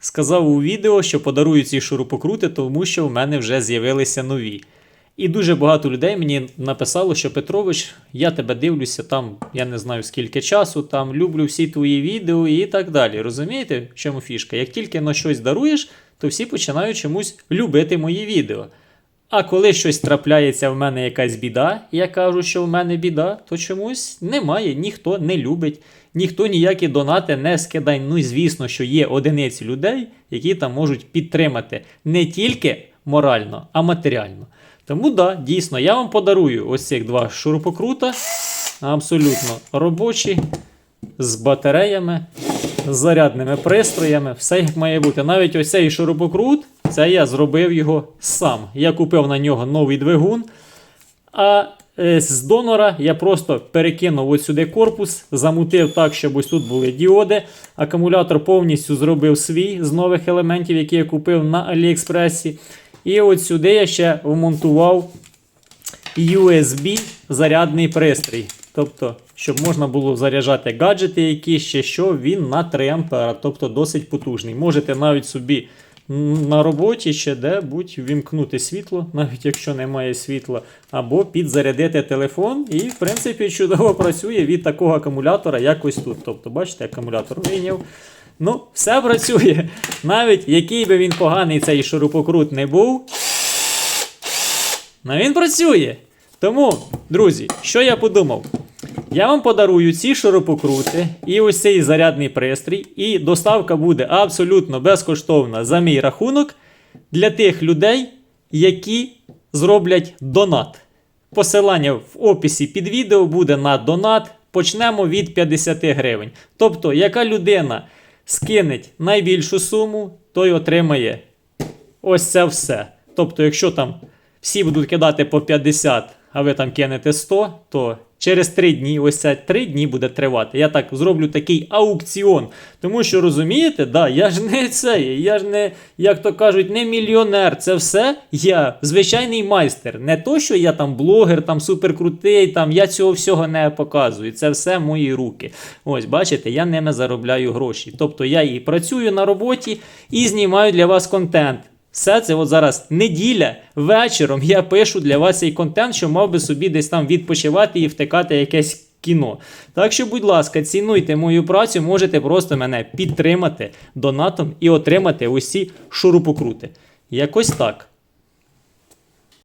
сказав у відео, що подарую ці шурупокрути, тому що в мене вже з'явилися нові. І дуже багато людей мені написало, що Петрович, я тебе дивлюся там, я не знаю скільки часу, там люблю всі твої відео і так далі. Розумієте, в чому фішка? Як тільки на щось даруєш, то всі починають чомусь любити мої відео. А коли щось трапляється в мене якась біда, я кажу, що в мене біда, то чомусь немає, ніхто не любить, ніхто ніякі донати не скидає. Ну звісно, що є одиниці людей, які там можуть підтримати не тільки морально, а матеріально. Тому да, дійсно, я вам подарую ось цих два шурупокрута, абсолютно робочі, з батареями, з зарядними пристроями, все як має бути. Навіть ось цей шурупокрут, це я зробив його сам. Я купив на нього новий двигун. А з донора я просто перекинув ось сюди корпус, замутив так, щоб ось тут були діоди. Акумулятор повністю зробив свій з нових елементів, які я купив на Аліекспресі. І от сюди я ще вмонтував USB зарядний пристрій. Тобто, щоб можна було заряджати гаджети, які ще що він на 3 ампера, тобто досить потужний. Можете навіть собі на роботі ще де-будь вімкнути світло, навіть якщо немає світла, або підзарядити телефон. І, в принципі, чудово працює від такого акумулятора, як ось тут. Тобто, бачите, акумулятор вийняв. Ну, все працює. Навіть який би він поганий цей шурупокрут не був, Ну він працює. Тому, друзі, що я подумав? Я вам подарую ці шурупокрути і ось цей зарядний пристрій, і доставка буде абсолютно безкоштовна за мій рахунок для тих людей, які зроблять донат. Посилання в описі під відео буде на донат. Почнемо від 50 гривень. Тобто, яка людина скинеть найбільшу суму, той отримає ось це все. Тобто, якщо там всі будуть кидати по 50, а ви там кинете 100, то через 3 дні, ось це 3 дні буде тривати. Я так зроблю такий аукціон. Тому що розумієте, да, я ж не цей, я ж не, як то кажуть, не мільйонер. Це все я звичайний майстер. Не то, що я там блогер, там суперкрутий, там я цього всього не показую. Це все мої руки. Ось, бачите, я ними заробляю гроші. Тобто я і працюю на роботі і знімаю для вас контент. Все це от зараз неділя, вечором я пишу для вас цей контент, що мав би собі десь там відпочивати і втикати якесь кіно. Так що, будь ласка, цінуйте мою працю, можете просто мене підтримати донатом і отримати усі шурупокрути. Якось так.